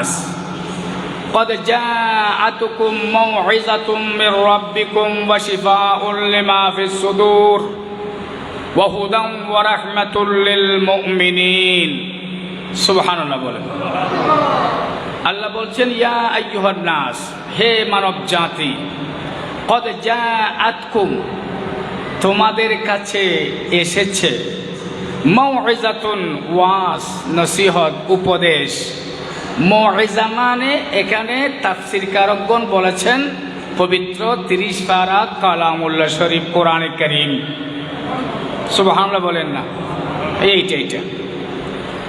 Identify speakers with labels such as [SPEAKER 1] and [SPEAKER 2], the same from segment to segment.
[SPEAKER 1] الناس قد جاءتكم موعظة من ربكم وشفاء لما في الصدور وهدى ورحمة للمؤمنين سبحان الله বলেন আল্লাহ বলছেন ইয়া আইয়ুহান নাস হে মানব জাতি কদ জাআতকুম তোমাদের কাছে এসেছে মৌজাতুন ওয়াস নসিহত উপদেশ মানে এখানে তাফসির কারকগণ বলেছেন, পবিত্র তিরিশ পারা কালামুল্লাহ শরীফ কোরআনে করিম। সুবহানাল্লাহ বলেন না। এইটা এইটা।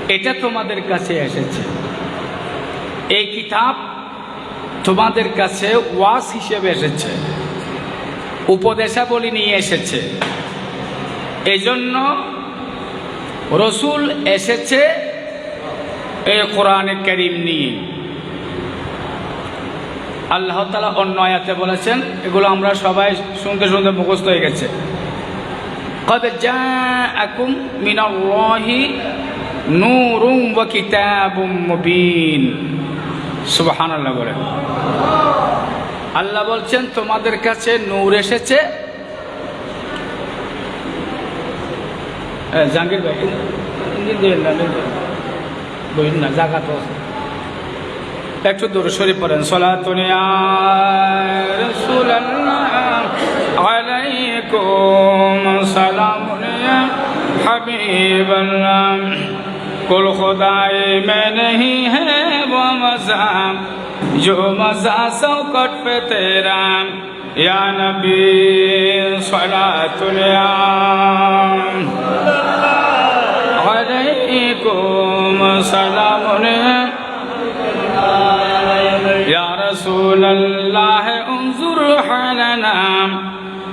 [SPEAKER 1] এটা তোমাদের কাছে এসেছে। এই কিতাব তোমাদের কাছে ওয়াস হিসেবে এসেছে। উপদেশাবলী নিয়ে এসেছে। এই জন্য রসুল এসেছে এই কোরআনে করিম নিয়ে আল্লাহ তালা অন্য আয়াতে বলেছেন এগুলো আমরা সবাই শুনতে শুনতে মুখস্থ হয়ে গেছে قد جاءكم من الله نور وكتاب مبين সুবহান আল্লাহ বলেন আল্লাহ বলছেন তোমাদের কাছে নূর এসেছে এ, জাহাঙ্গীর ভাই ইঞ্জিন দিবেন না বুঝলেন না জায়গা তো একটু দূরে সরে পড়েন সোলা তুনিয়া কুল খুদাই মে নেই হ্যাঁ জো মজা সৌকট পে তেরাম ইয়া عليكم سلام يا رسول الله انظر حالنا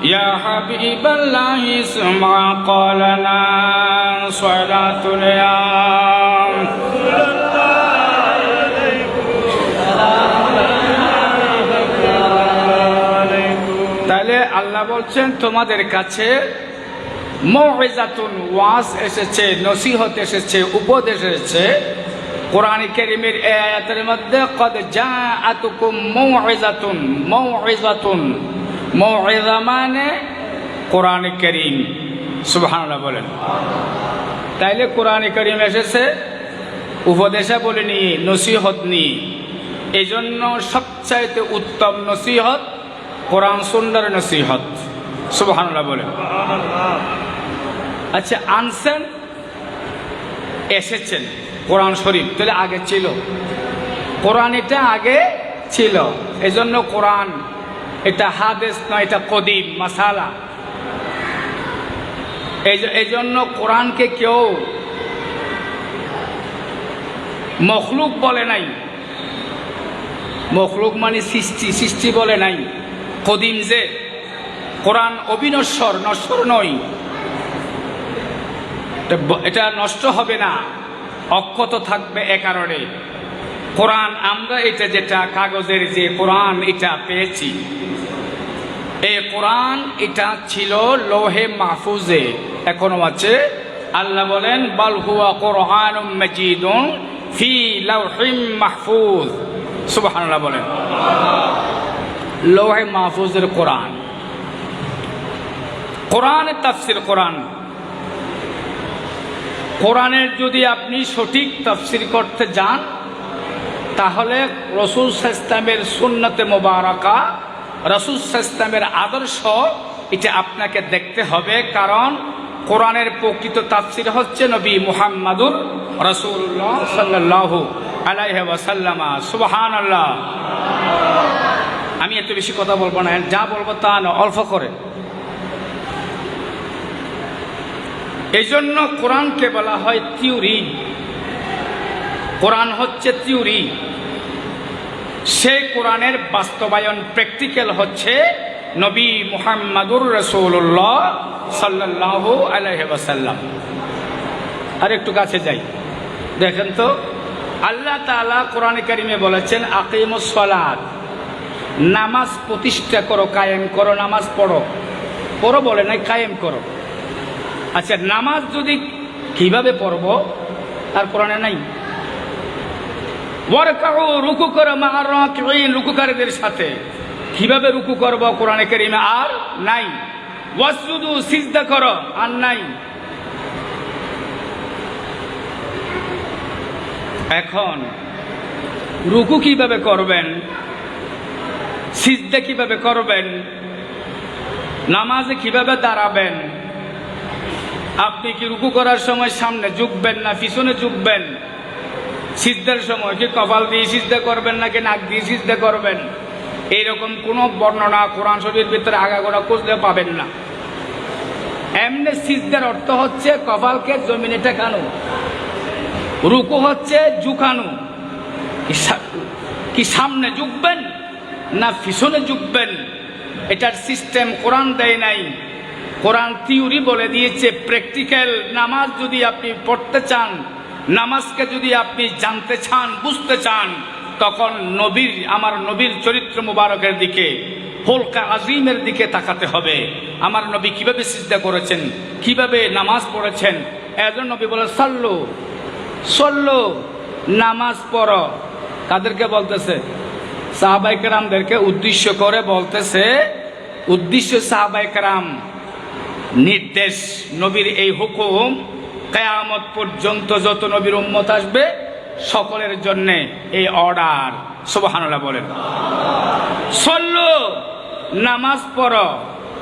[SPEAKER 1] يا حبيب الله اسمع قالنا صلاة اليوم তাহলে আল্লাহ বলছেন তোমাদের কাছে মৌজাতুন ওয়াজ এসেছে, নসিহত এসেছে, উপদেশ এসেছে। কোরআন কেরিমের আয়াতের মধ্যে, কদ জাআতুকুম মৌজাতুন মৌজাতুন মৌজা মানে কোরআন করিম। সুবহানাল্লাহ বলেন। তাইলে কোরআন করিম এসেছে, উপদেশা বলে নিয়ে নসিহত নিয়ে এই জন্য সবচাইতে উত্তম নসিহত কোরআন সুন্দর নসিহত। সুবহানাল্লাহ বলেন। আচ্ছা আনসেন এসেছেন কোরআন শরীফ। তাহলে আগে ছিল। কোরআন এটা আগে ছিল। এজন্য কোরআন এটা হাদেস নয় এটা কদিম, মাসালা। এই জন্য কোরআনকে কেউ মখলুক বলে নাই। মখলুক মানে সৃষ্টি সৃষ্টি বলে নাই। কদিম যে, কোরআন অবিনশ্বর, নশ্বর নয়। এটা নষ্ট হবে না। অক্ষত থাকবে এ কারণে। কোরআন, আমরা এটা যেটা কাগজের যে কোরআন, এটা পেয়েছি। এই কোরআন, এটা ছিল লোহে মাহফুজে। এখনও আছে। আল্লাহ বলেন, বাল হুয়া কোরআন ফি মাহফুজ। সুবহানাল্লাহ বলেন। লোহে মাহফুজের কোরআন। কোরআনের তাফসির কোরআন। কোরআনের যদি আপনি সঠিক তাফসির করতে যান, তাহলে রসুল ইসলামের সুন্নতে মোবারকা, রসুল ইসলামের আদর্শ, এটা আপনাকে দেখতে হবে। কারণ কোরআনের প্রকৃত তাফসির হচ্ছে নবী মুহাম্মাদুর রসুল্লাহ সাল্লাহ আলাইহ সুবহান আল্লাহ আমি এত বেশি কথা বলব না, যা বলব তা না, অল্প করে। এই জন্য কোরআনকে বলা হয় থিওরি। কোরআন হচ্ছে থিওরি। সেই কোরআনের বাস্তবায়ন প্র্যাকটিক্যাল হচ্ছে নবী মুহাম্মাদুর রসুল্লাহ সাল্লাহ আলহ্লাম আর একটু কাছে যাই। দেখেন তো, আল্লাহ তালা কোরআন কারিমে বলেছেন আকিমুসলাদ নামাজ প্রতিষ্ঠা করো, কায়েম করো, নামাজ পড়ো। পড়ো বলে নাই, কায়েম করো। আচ্ছা নামাজ যদি কীভাবে পড়ব? আর কোরআনে নাই? রুকু করো মা রাকিঈন রুকুকারীদের সাথে। কীভাবে রুকু করব কোরআনে কারিমে? আর নাই। ওয়াসজুদু, সিজদা করো, আর নাই। এখন, রুকু কীভাবে করবেন? সিজদা কীভাবে করবেন? নামাজে কীভাবে দাঁড়াবেন? আপনি কি রুকু করার সময় সামনে ঝুঁকবেন না, পিছনে ঝুঁকবেন? সিজদার সময় কি কপাল দিয়ে সিজদা করবেন নাকি নাক দিয়ে সিজদা করবেন? এইরকম কোনো বর্ণনা কোরআন শরীর ভিতরে আগাগোড়া খুঁজতে পাবেন না। এমনি সিজদার অর্থ হচ্ছে কপালকে জমিনে টেকানো রুকু হচ্ছে ঝুঁকানো। কি সামনে ঝুঁকবেন না পিছনে ঝুঁকবেন? এটার সিস্টেম কোরআন দেয় নাই। কোরআন থিওরি বলে দিয়েছে প্র্যাকটিক্যাল নামাজ যদি আপনি পড়তে চান, নামাজকে যদি আপনি জানতে চান, বুঝতে চান, তখন নবীর, আমার নবীর চরিত্র মুবারকের দিকে হোলকা আজিমের দিকে তাকাতে হবে। আমার নবী কীভাবে সিজদা করেছেন, কীভাবে নামাজ পড়েছেন? এজন নবী বলে, সাল্লু, সল্লো, নামাজ পড়। তাদেরকে বলতেছে? সাহাবাইকেরামদেরকে উদ্দেশ্য করে বলতেছে, উদ্দেশ্য সাহাবাইকেরাম নির্দেশ নবীর এই হুকুম কেয়ামত পর্যন্ত যত নবীর উম্মত আসবে, সকলের জন্য এই অর্ডার। সুবহানাল্লাহ বলেন। সল্লো, নামাজ পড়ো।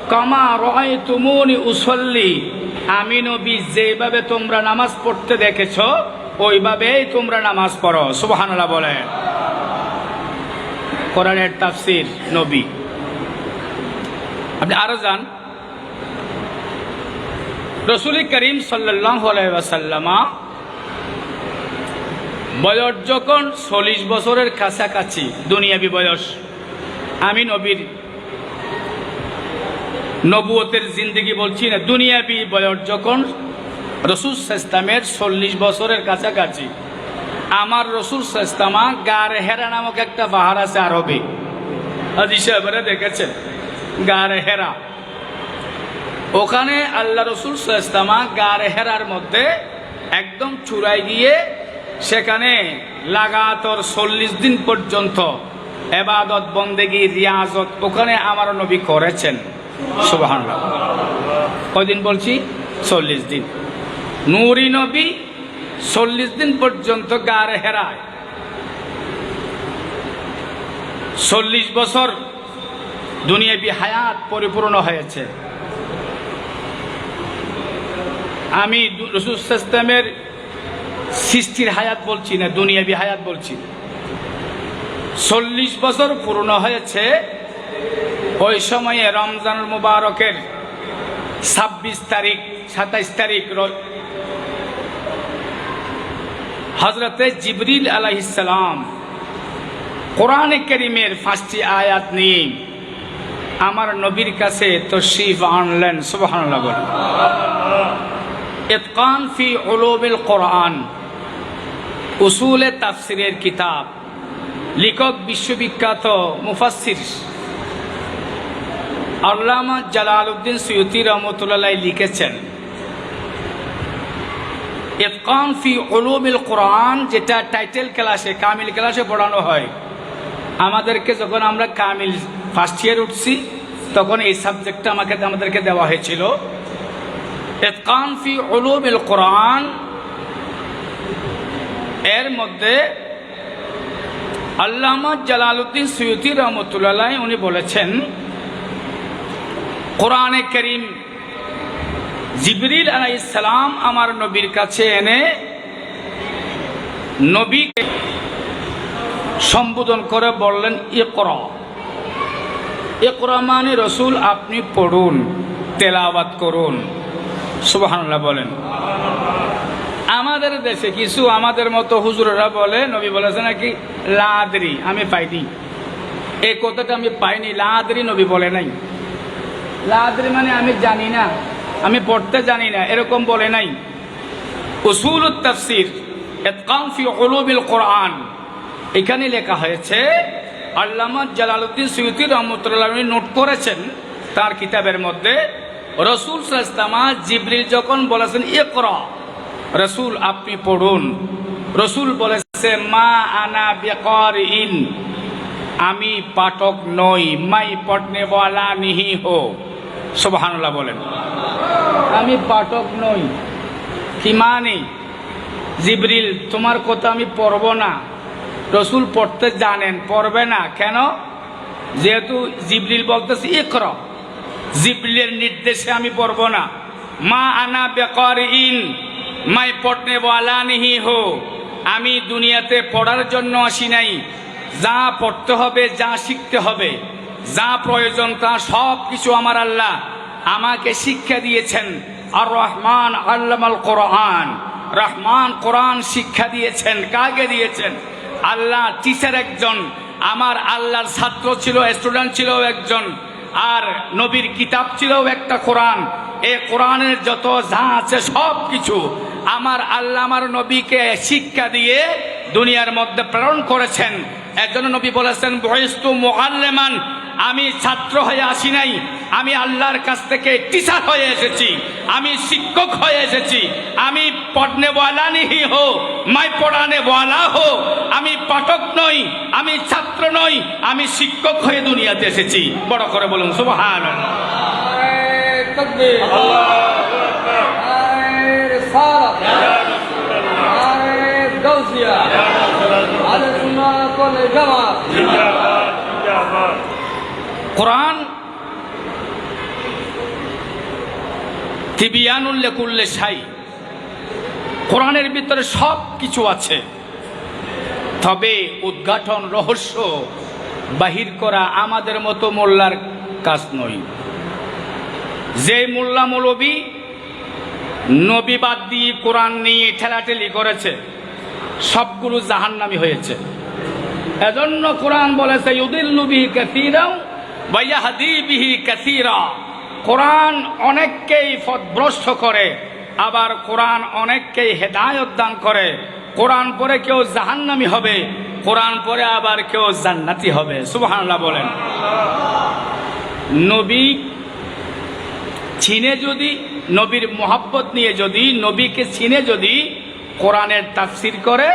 [SPEAKER 1] কমা রয় তুমুনি উসল্লি। আমি নবী, যেভাবে তোমরা নামাজ পড়তে দেখেছ, ওইভাবেই তোমরা নামাজ পড়ো। সুবহানাল্লাহ বলেন। কোরআনের তাফসির নবী। আপনি আরও যান। রসুল করিম সাল্লাসাল্লামা বয়স যখন চল্লিশ বছরের কাছাকাছি, দুনিয়াবি বয়স, আমি নবীর নবুয়তের জিন্দগি বলছি না, দুনিয়াবি বয়স যখন রসুল ইসলামের চল্লিশ বছরের কাছাকাছি, আমার রসুল ইসলামা গার হেরা নামক একটা পাহাড় আছে আরবে। আজি সাহেবরা দেখেছেন, গার হেরা। ওখানে আল্লাহ রসুল ইসলামা গার হেরার মধ্যে একদম চূড়ায় গিয়ে সেখানে লাগাতর চল্লিশ দিন পর্যন্ত এবাদত, বন্দেগি, রিয়াজত ওখানে আমার নবী করেছেন। সুবাহান কয়দিন বলছি? চল্লিশ দিন। নুরি নবী চল্লিশ দিন পর্যন্ত গারে হেরায়। চল্লিশ বছর দুনিয়াবি হায়াত পরিপূর্ণ হয়েছে। আমি রসুল ইসলামের সৃষ্টির হায়াত বলছি না, দুনিয়াবি হায়াত বলছি। চল্লিশ বছর পূর্ণ হয়েছে, ওই সময়ে রমজান মুবারকের ছাব্বিশ তারিখ, সাতাইশ তারিখ হজরতে জিবরিল আলাইসালাম কোরআনে করিমের পাঁচটি আয়াত নিয়ে আমার নবীর কাছে তশরিফ আনলেন বলেন। ইতকান ফি উলুমিল কোরআন উসুলে তাফসিরের কিতাব, লেখক বিশ্ববিখ্যাত মুফাসসির। আল্লামা জালালউদ্দিন সৈয়দি রহমতুল্লাহ লিখেছেন, ইতকান ফি উলুমিল কোরআন যেটা টাইটেল ক্লাসে, কামিল ক্লাসে পড়ানো হয়। আমাদেরকে যখন আমরা কামিল ফার্স্ট ইয়ার উঠছি, তখন এই সাবজেক্টটা আমাকে, আমাদেরকে দেওয়া হয়েছিল। ইতকান ফি উলুমিল কোরআন, এর মধ্যে আল্লামা জালালউদ্দিন সৈয়দি রহমতুল্লাহ উনি বলেছেন, কোরআনে করিম জিবরিল আলাইসালাম আমার নবীর কাছে এনে নবীকে সম্বোধন করে বললেন, ইকরা। ইকরা মানে রসুল, আপনি পড়ুন, তেলাওয়াত করুন। সুবহানাল্লাহ বলেন। আমাদের দেশে কিছু আমাদের মতো হুজুরেরা বলে, নবী বলেছে নাকি, লাদরি, আমি পাইনি। এই কথাটা আমি পাইনি, লাদরি নবী বলে নাই। লাদরি মানে আমি জানি না, আমি পড়তে জানি না, এরকম বলে নাই। উসুল তাফসির কোরআন। এখানে লেখা হয়েছে, আল্লামা জালালউদ্দিন সৈয়দি রহমতুল্লাহ নোট করেছেন তার কিতাবের মধ্যে রসুল জিবরিল যখন বলেছেন, ইকরা রসুল, আপনি পড়ুন। রসুল বলেছে মা আনা বেকর ইন আমি পাঠক নই, মাই পটনে বলা নিহি হো। সুবহানাল্লাহ বলেন। আমি পাঠক নই। কি মানে? জিবরিল, তোমার কথা আমি পড়ব না। রসুল পড়তে জানেন, পড়বে না। কেন? যেহেতু জিবরিল বলতেছে, ইকর জিবরিলের নির্দেশে আমি পড়ব না। মা আনা বেকর ইন মাই বলা নিহি হো। আমি দুনিয়াতে পড়ার জন্য আসি নাই। যা পড়তে হবে, যা শিখতে হবে, যা প্রয়োজন তা সব কিছু আমার আল্লাহ আমাকে শিক্ষা দিয়েছেন। আর রহমান আল্লামাল কোরআন, রহমান কোরআন শিক্ষা দিয়েছেন, কাকে দিয়েছেন? আল্লাহ টিচার একজন, আমার আল্লাহর ছাত্র ছিল স্টুডেন্ট ছিল একজন। আর নবীর কিতাব ছিল একটা কোরআন। এ কোরআনের যত যা আছে সব কিছু আমার আল্লাহ আমার নবীকে শিক্ষা দিয়ে দুনিয়ার মধ্যে প্রেরণ করেছেন। একজন নবী বলেছেন বয়স্তু মোহাল্লেমান আমি ছাত্র হয়ে আসি নাই আমি আল্লাহর কাছ থেকে টিচার হয়ে এসেছি আমি শিক্ষক হয়ে এসেছি আমি পড়নে বলা নিহি হো মাই পড়ানে বলা হো আমি পাঠক নই আমি ছাত্র নই আমি শিক্ষক হয়ে দুনিয়াতে এসেছি বড় করে বলুন সুবহান
[SPEAKER 2] আলোচনা করে জমা
[SPEAKER 1] কোরআন তিবিয়ানুল্লে কুল্লে সাই কোরআনের ভিতরে সব কিছু আছে। তবে উদ্ঘাটন, রহস্য বাহির করা আমাদের মতো মোল্লার কাজ নয়। যে মোল্লা মৌলবী নবীবাদ দিয়ে কোরআন নিয়ে ঠেলাঠেলি করেছে, সবগুলো জাহান্নামি হয়েছে। এজন্য কোরআন বলেছে ইউদিল্লুবি কাসিরাও কোরআন অনেককেই পথভ্রষ্ট করে, আবার কোরআন অনেককেই হেদায়ত দান করে। কোরআন পরে কেউ জাহান্নামি হবে, কোরআন পরে আবার কেউ জান্নাতি হবে। সুবহানাল্লাহ বলেন। নবী, চিনে যদি, নবীর মোহাব্বত নিয়ে যদি, নবীকে চিনে যদি কোরআনের তাফসির করে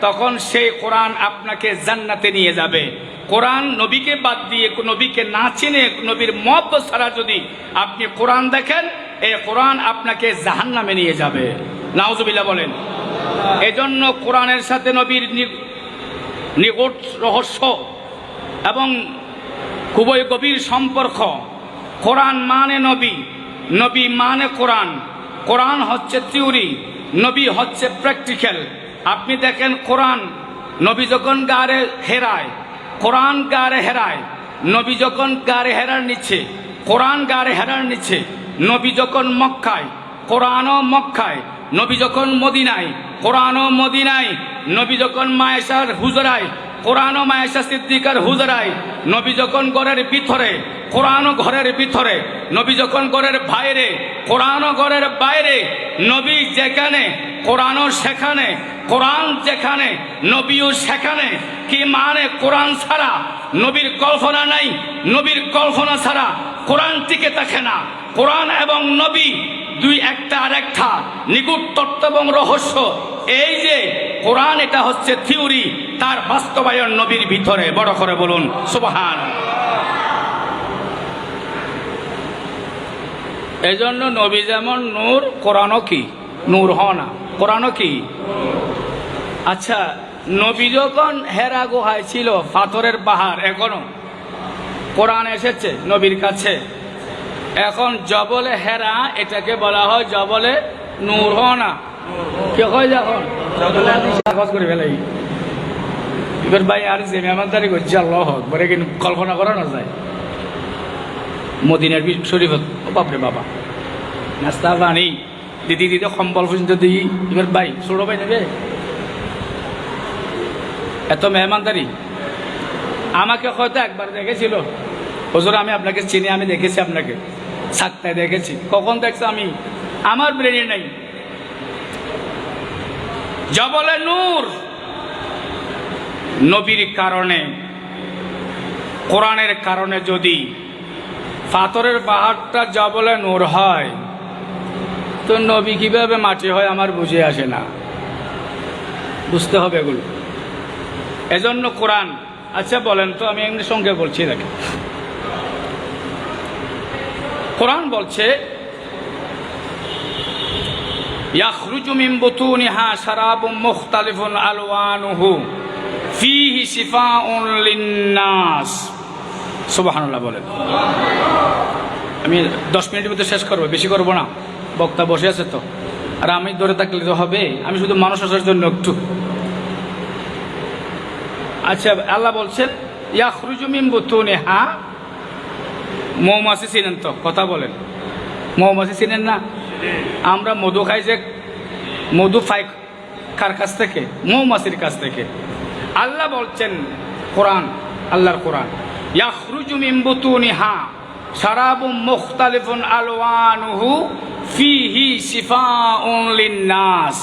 [SPEAKER 1] তখন সেই কোরআন আপনাকে জান্নাতে নিয়ে যাবে। কোরআন নবীকে বাদ দিয়ে, নবীকে না চিনে, নবীর মহব্বত ছাড়া যদি আপনি কোরআন দেখেন, এই কোরআন আপনাকে জাহান্নামে নিয়ে যাবে। নাউজুবিল্লাহ বলেন। এজন্য কোরআনের সাথে নবীর নিকট রহস্য এবং খুবই গভীর সম্পর্ক। কোরআন মানে নবী নবী মানে কোরআন। কোরআন হচ্ছে থিওরি, নবী হচ্ছে প্র্যাকটিক্যাল। আপনি দেখেন কোরআন নবী যখন গাড়ে হেরায়, কোরআন গাড়ে হেরায়, নবী যখন গাড়ে হেরার নিচ্ছে কোরআন গাড়ে হেরার নিচ্ছে নবী যখন মক্কায়, কোরআনও মক্কায়, নবী যখন মদিনায়, কোরআনও মদিনায়, নবী যখন মায়েশার হুজরায় কোরআনও মায়েশা সিদ্দিকার হুজরায় নবী যখন ঘরের ভিতরে কোরআনও ঘরের ভিতরে, নবী যখন ঘরের বাইরে কোরআনও ঘরের বাইরে, নবী যেখানে কোরআনও সেখানে, কোরআন যেখানে, নবীও সেখানে, কি মানে কোরআন ছাড়া নবীর কল্পনা নাই, নবীর কল্পনা ছাড়া কোরআন টিকে থাকে না। কোরআন এবং নবী দুই একটা আর একটা নিগুট তত্ত্ব এবং রহস্য। এই যে কোরআন, এটা হচ্ছে থিওরি তার বাস্তবায়ন নবীর ভিতরে। বড় করে বলুন, সুবহান। এই জন্য নবী যেমন নূর, কোরআনও কি? নূর হ না। কোরআনও কি? আচ্ছা নবী যখন হেরা গুহায় ছিল পাথরের পাহাড় এখনও, কোরআন এসেছে নবীর কাছে। এখন জবলে হেরা, এটাকে বলা হয় জবলে নূর হ না। কে কয় যখন? করে ফেলাই এবার ভাই আর যে মেহমানদারি করছে আল্লাহ হোক বলে কিন্তু কল্পনা করা না যায় মদিনার শরীফত বাপরে বাবা। নাস্তা পানি দিদি দিদি সম্বল পর্যন্ত দিই। এবার ভাই, ছোট ভাই নেবে? এত মেহমানদারি আমাকে হয়তো একবার দেখেছিল। হুজুর, আমি আপনাকে চিনি, আমি দেখেছি আপনাকে। সাতটায় দেখেছি। কখন দেখছি আমি? আমার ব্রেনে নাই। জবলে নূর। নবীর কারণে, কোরআনের কারণে যদি পাথরের পাহাড়টা জবলে নূর হয়, তো নবী কীভাবে মাটি হয় আমার বুঝে আসে না। বুঝতে হবে এগুলো। এজন্য কোরআন আচ্ছা বলেন তো, আমি এমনি সঙ্গে বলছি দেখে কোরআন বলছে, ইয়াখরুজু মিন বুতুনিহা শারাবুম মুখতালিফুন আলওয়ানুহু। ফিহি শিফাউন লিন্নাস। সুবহানাল্লাহ বলেন। আমি দশ মিনিটের ভিতরে শেষ করব, বেশি করব না। বক্তা বসে আছে তো। আর আমি ধরে থাকলে তো হবে। আমি শুধু মানুষ আসার জন্য একটু। আচ্ছা আল্লাহ বলছেন, ইয়াখরুজু মিন বুতুনিহা। মৌমাছি চিনেন তো, কথা বলেন। মৌমাছি চিনেন না? আমরা মধু খাই যে, মধু পাই কার কাছ থেকে? মৌমাছির কাছ থেকে। আল্লাহ বলছেন কোরআন, আল্লাহর কোরআন। ইয়াখরুজু মিন বুতুনিহা, শারাবুম মুখতালিফুন আলওয়ানুহু, ফিহি শিফাউন লিন্নাস।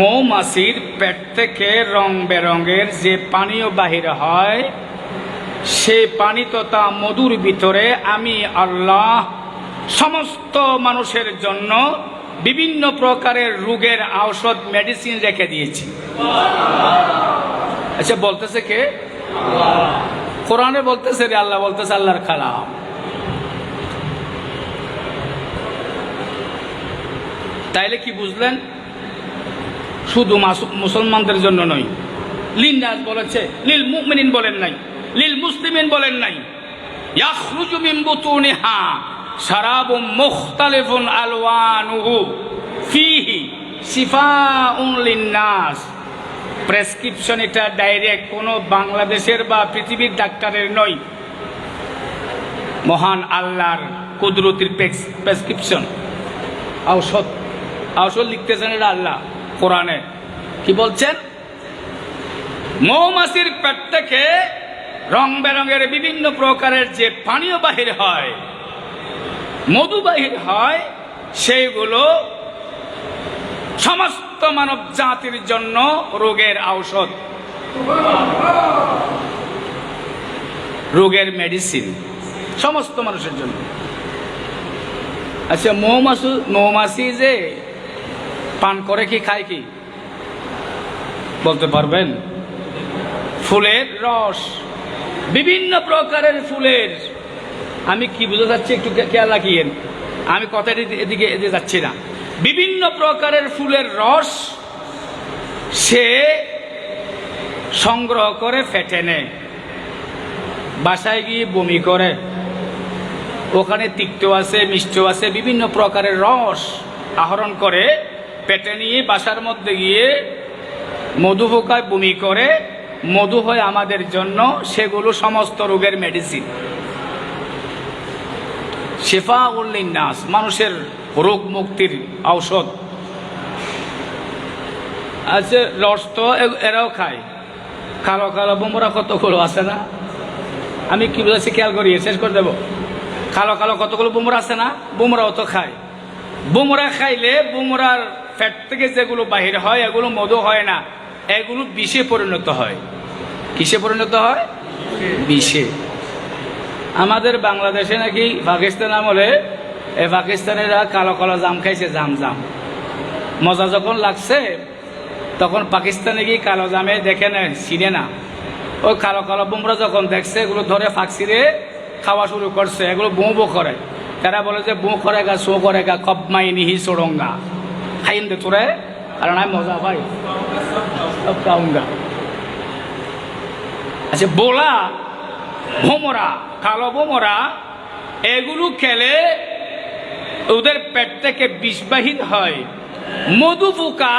[SPEAKER 1] মৌমাছির পেট থেকে রং বেরঙের যে পানীয় বাহির হয়, সে পানি তথা মধুর ভিতরে আমি আল্লাহ সমস্ত মানুষের জন্য বিভিন্ন প্রকারের রোগের ঔষধ মেডিসিন রেখে দিয়েছি। আচ্ছা বলতেছে কে? কোরআনে বলতেছে রে, আল্লাহ বলতেছে আল্লাহর কালাম। তাইলে কি বুঝলেন? শুধু মুসলমানদের জন্য নয়, লিন্নাস বলেছে লিল মুমিনিন বলেন নাই লিল মুসলিমিন বলেন নাই শারাবুম মুখতালিফুন আলওয়ানুহু ফিহি শিফাউন লিন্নাস। প্রেসক্রিপশন এটা ডাইরেক্ট কোনো বাংলাদেশের বা পৃথিবীর ডাক্তারের নয়। মহান আল্লাহর কুদরতির প্রেসক্রিপশন। ঔষধ। ঔষধ লিখতেছেন এটা আল্লাহ কোরআনে। কি বলছেন? মৌমাছির পেট থেকে রং বেরঙের বিভিন্ন প্রকারের যে পানীয় বাহির হয় মধু বাহির হয়, সেইগুলো সমস্ত মানব জাতির জন্য রোগের ঔষধ। রোগের মেডিসিন সমস্ত মানুষের জন্য। আচ্ছা মৌমাছি মৌমাছি যে পান করে কি, খায় কি? বলতে পারবেন? ফুলের রস, বিভিন্ন প্রকারের ফুলের আমি কি বুঝতে যাচ্ছি একটু খেয়াল রাখিয়েন। আমি কথাটি এদিকে এদিকে যাচ্ছি না। বিভিন্ন প্রকারের ফুলের রস সে সংগ্রহ করে, ফেটে নেয়। বাসায় গিয়ে বমি করে। ওখানে তিক্ত আছে, মিষ্ট আছে, বিভিন্ন প্রকারের রস আহরণ করে, পেটে নিয়ে বাসার মধ্যে গিয়ে মধু পোকায় বমি করে। মধু হয় আমাদের জন্য সেগুলো সমস্ত রোগের মেডিসিন শেফা উল্লিন্নাস, মানুষের রোগ মুক্তির ঔষধ। আছে রস তো এরাও খায়। কালো কালো বোমরা কতগুলো আছে না? আমি কি বুঝাচ্ছি, খেয়াল করি শেষ করে দেবো। কালো কালো কতগুলো বুমরা আছে না? বুমরাও তো খায়। বুমরা খাইলে বুমরার ফ্যাট থেকে যেগুলো বাহির হয়, এগুলো মধু হয় না। এগুলো বিষে পরিণত হয়। কিসে পরিণত হয়? বিষে। আমাদের বাংলাদেশে নাকি পাকিস্তান আমলে, এ পাকিস্তানেরা কালো কালো জাম খাইছে, জাম জাম। মজা যখন লাগছে, তখন পাকিস্তানে গিয়ে কালো জামে দেখে না চিনে না। ওই কালো কালো বুমরা যখন দেখছে, এগুলো ধরে ফাঁকছিরে খাওয়া শুরু করছে, এগুলো বু বু করে। তারা বলে যে বু করে গা, শো করে গা, কব মাই নিহি সোড়ঙ্গা। খাইন দে তোরে, কারণ আমি মজা পাই। আচ্ছা বোলা ভোমরা কালো ভোমরা এগুলো খেলে ওদের পেট থেকে বিষবাহিত হয়। মধু পোকা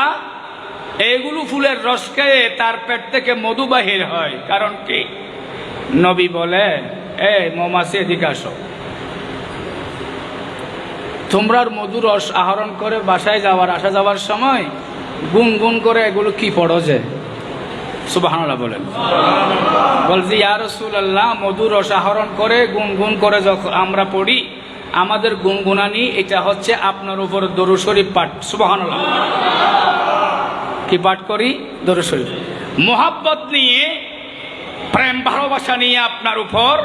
[SPEAKER 1] এগুলো ফুলের রস খেয়ে তার পেট থেকে মধু বাহির হয়। কারণ কি? নবী বলে, এ মৌমাছি, এদিকে আসো। তোমরা মধু রস আহরণ করে বাসায় যাওয়ার, আসা যাওয়ার সময় গুনগুন করে এগুলো কি পড়ো যে? সুবাহানুল্লাহ বলেন। বলছি, ইয়া রসুল্লাহ মধু রস আহরণ করে, গুনগুন করে যখন আমরা পড়ি, আমাদের গুনগুনানি এটা হচ্ছে আপনার উপর দরু শরীফ পাঠ। সুবাহানুল্লাহ। কি পাঠ করি? দরু শরীফ। মোহাব্বত নিয়ে, প্রেম, ভালোবাসা নিয়ে আপনার উপর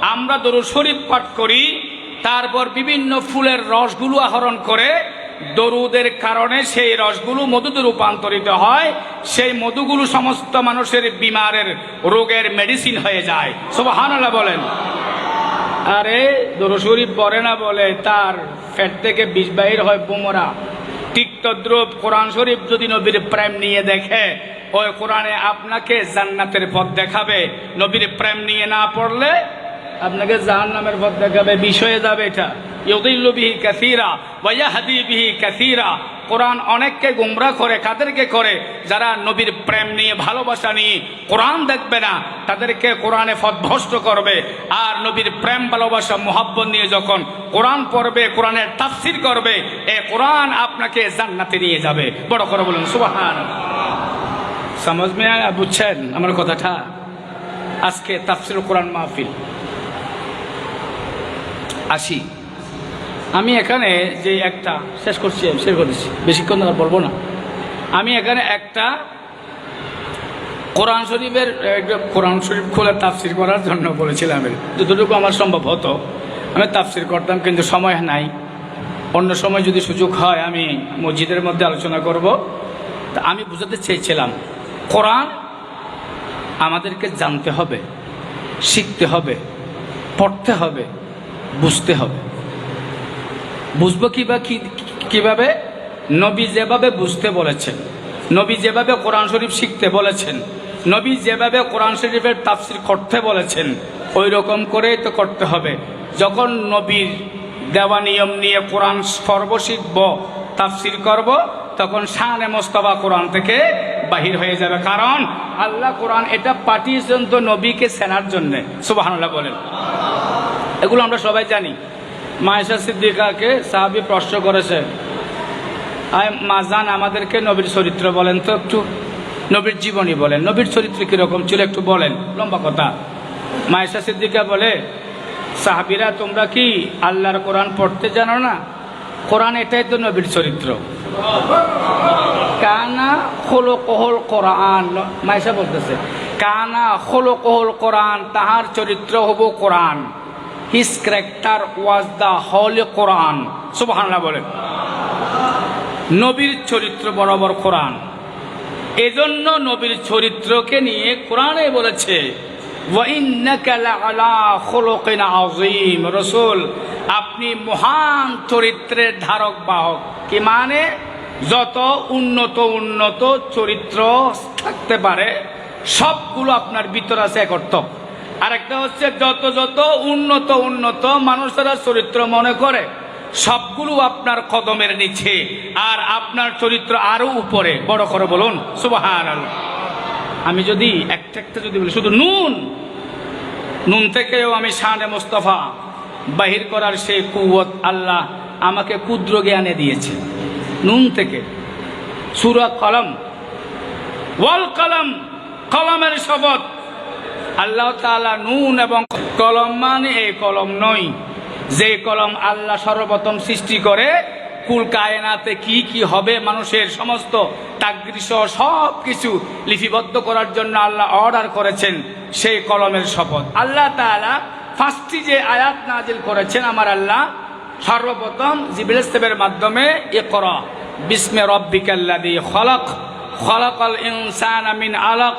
[SPEAKER 1] আমরা দরু শরীফ পাঠ করি, তারপর বিভিন্ন ফুলের রসগুলো আহরণ করে দরুদের কারণে সেই রসগুলো মধুতে রূপান্তরিত হয়, সেই মধুগুলো সমস্ত মানুষের বিমারের রোগের মেডিসিন হয়ে যায়। সুবহানাল্লাহ বলেন। আরে দরু শরীফ পড়ে না বলে তার ফ্যাট থেকে বিষ বাহির হয় বোমরা। তিক্তদ্রব কোরআন শরীফ যদি নবীর প্রেম নিয়ে দেখে, ওই কোরআনে আপনাকে জান্নাতের পথ দেখাবে। নবীর প্রেম নিয়ে না পড়লে আপনাকে জাহান নামের পথ দেখাবে, বিষয়ে যাবে এটা। ইউদিল্লু বিহি কাসীরা ওয়া বিহি কাসীরা। কোরআন অনেককে গুমরা করে, কাদেরকে করে? যারা নবীর প্রেম নিয়ে, ভালোবাসা নিয়ে কোরআন দেখবে না, তাদেরকে কোরআনে ফদভস্ত করবে। আর নবীর প্রেম, ভালোবাসা, মোহাব্বত নিয়ে যখন কোরআন পড়বে কোরআনের তাফসির করবে, এ কোরআন আপনাকে জান্নাতে নিয়ে যাবে। বড় করে বলুন, সুবাহান। সমাজ মেয়া বুঝছেন আমার কথাটা? আজকে তাফসির কোরআন মাহফিল। আসি। আমি এখানে যে একটা, শেষ করছি, আমি শেষ করেছি, বেশিক্ষণ আর বলব না। আমি এখানে একটা কোরআন শরীফের কোরআন শরীফ খুলে তাফসির করার জন্য বলেছিলাম। যতটুকু আমার সম্ভব হতো, আমি তাফসির করতাম, কিন্তু সময় নাই। অন্য সময় যদি সুযোগ হয়, আমি মসজিদের মধ্যে আলোচনা করব। তা আমি বুঝাতে চেয়েছিলাম, কোরআন আমাদেরকে জানতে হবে, শিখতে হবে, পড়তে হবে। বুঝতে হবে। বুঝব কিবা কীভাবে? নবী যেভাবে বুঝতে বলেছেন, নবী যেভাবে কোরআন শরীফ শিখতে বলেছেন, নবী যেভাবে কোরআন শরীফের তাফসির করতে বলেছেন ওই রকম করেই তো করতে হবে। যখন নবীর দেওয়া নিয়ম নিয়ে কোরআন পর্ব শিখব, তাফসির করব, তখন শানে মোস্তফা কোরআন থেকে বাহির হয়ে যাবে। কারণ আল্লাহ কোরআন এটা পাঠিয়েছেন তো নবীকে সেনার জন্যে। সুবাহান্লাহ বলেন। এগুলো আমরা সবাই জানি। মায়েশা সিদ্দিকাকে সাহাবি প্রশ্ন করেছে। আয় মাজান আমাদেরকে নবীর চরিত্র বলেন তো একটু? নবীর জীবনী বলেন। নবীর চরিত্র কীরকম ছিল একটু বলেন। লম্বা কথা। মায়েশা সিদ্দিকা বলে, সাহাবিরা তোমরা কি আল্লাহর কোরআন পড়তে জানো না? কোরআন এটাই তো নবীর চরিত্র। কানা হলো কহল কোরআন। মায়েশা বলতেছে, কানা হলো কহল কোরআন, তাহার চরিত্র হব কোরআন। হিস ক্যারেক্টার ওয়াজ দ্য হল কোরআন সুবাহান্লা বলেন। নবীর চরিত্র বরাবর কোরআন এজন্য নবীর চরিত্রকে নিয়ে কোরআনে বলেছে রসুল, আপনি মহান চরিত্রের ধারক, বাহক। কি মানে? যত উন্নত উন্নত চরিত্র থাকতে পারে, সবগুলো আপনার ভিতর আছে একর্তব্য আরেকটা হচ্ছে যত যত উন্নত উন্নত মানুষেরা চরিত্র মনে করে, সবগুলো আপনার কদমের নিচে, আর আপনার চরিত্র আরও উপরে। বড় করে বলুন সুবাহান আমি যদি একটা একটা যদি বলি, শুধু নুন নুন থেকেও আমি শানে মোস্তফা, বাহির করার সেই কুয়ত আল্লাহ আমাকে ক্ষুদ্র জ্ঞানে দিয়েছে। নুন থেকে। সুরা কলম, ওয়াল কলম, কলমের শপথ আল্লাহ তাআলা নুন এবং কলম মানে এই কলম নয়। যে কলম আল্লাহ সর্বপ্রথম সৃষ্টি করে, কুল কায়নাতে কি কি হবে, মানুষের সমস্ত তাগৃশ সব কিছু লিপিবদ্ধ করার জন্য আল্লাহ অর্ডার করেছেন সেই কলমের শপথ। আল্লাহ তাআলা ফার্স্টটি যে আয়াত নাজিল করেছেন আমার আল্লাহ, সর্বপ্রথম জিবিল ইসলামের মাধ্যমে এ কর বিস্মে রব্বিকাল্লাদি খলক, খলকল ইনসান আমিন আলক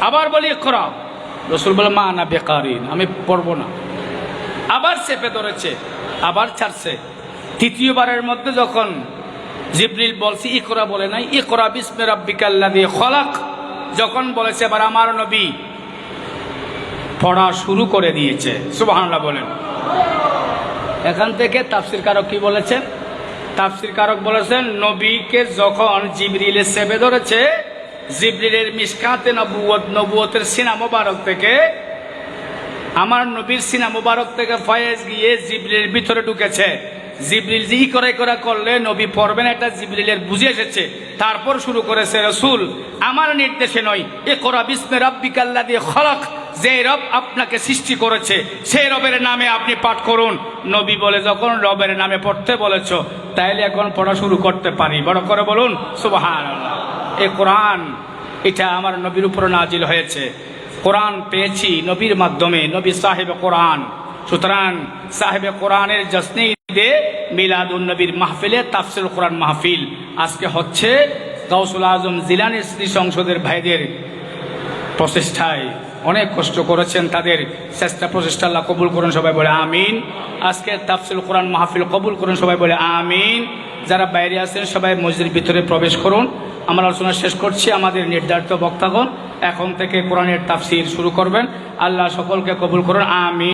[SPEAKER 1] আবার বলি করা রসুল বলে, মা না বেকারিন, আমি পড়ব না। আবার চেপে ধরেছে, আবার ছাড়ছে। তৃতীয়বারের মধ্যে যখন জিবরিল বলছে, ইকরা বলে নাই, ইকরা বিসমে রাব্বিকাল্লা দিয়ে খলাক। যখন বলেছে, এবার আমার নবী পড়া শুরু করে দিয়েছে। সুবহানাল্লাহ বলেন। এখান থেকে তাফসির কারক কি বলেছেন তাফসির কারক বলেছেন, নবীকে যখন জিবরিলে চেপে ধরেছে জিবরিলের মিসকাতে নবুয়ত, নবুয়তের সিনা মোবারক থেকে, আমার নবীর সিনা মোবারক থেকে ফয়েজ গিয়ে জিবরিলের ভিতরে ঢুকেছে। জিবরিল জি করে করে করলে নবী পড়বেন এটা জিবরিলের বুঝে এসেছে। তারপর শুরু করেছে রসুল, আমার নির্দেশে নয় এ করা বিস্মে রব্বিকাল্লা দিয়ে খলক, যে রব আপনাকে সৃষ্টি করেছে সেই রবের নামে আপনি পাঠ করুন। নবী বলে, যখন রবের নামে পড়তে বলেছ, তাইলে এখন পড়া শুরু করতে পারি। বড় করে বলুন সুবাহান এ কোরআন, এটা আমার নবীর উপর নাজিল হয়েছে। কোরআন পেয়েছি নবীর মাধ্যমে, নবী সাহেব কোরআন। সুতরাং সাহেব কোরআনের যশ্নে ঈদে মিলাদুল নবীর মাহফিলে তাফসিল কোরআন মাহফিল। আজকে হচ্ছে গৌসুল আজম জিলানের স্ত্রী সংসদের ভাইদের প্রচেষ্টায় অনেক কষ্ট করেছেন তাদের চেষ্টা প্রচেষ্টা আল্লাহ কবুল করুন, সবাই বলে আমিন। আজকে তাফসিল কোরআন মাহফিল কবুল করুন, সবাই বলে আমিন। যারা বাইরে আছেন, সবাই মসজিদের ভিতরে প্রবেশ করুন। আমার আলোচনা শেষ করছি, আমাদের নির্ধারিত বক্তাগণ, এখন থেকে কোরআনের তাফসির শুরু করবেন। আল্লাহ সকলকে কবুল করুন, আমিন।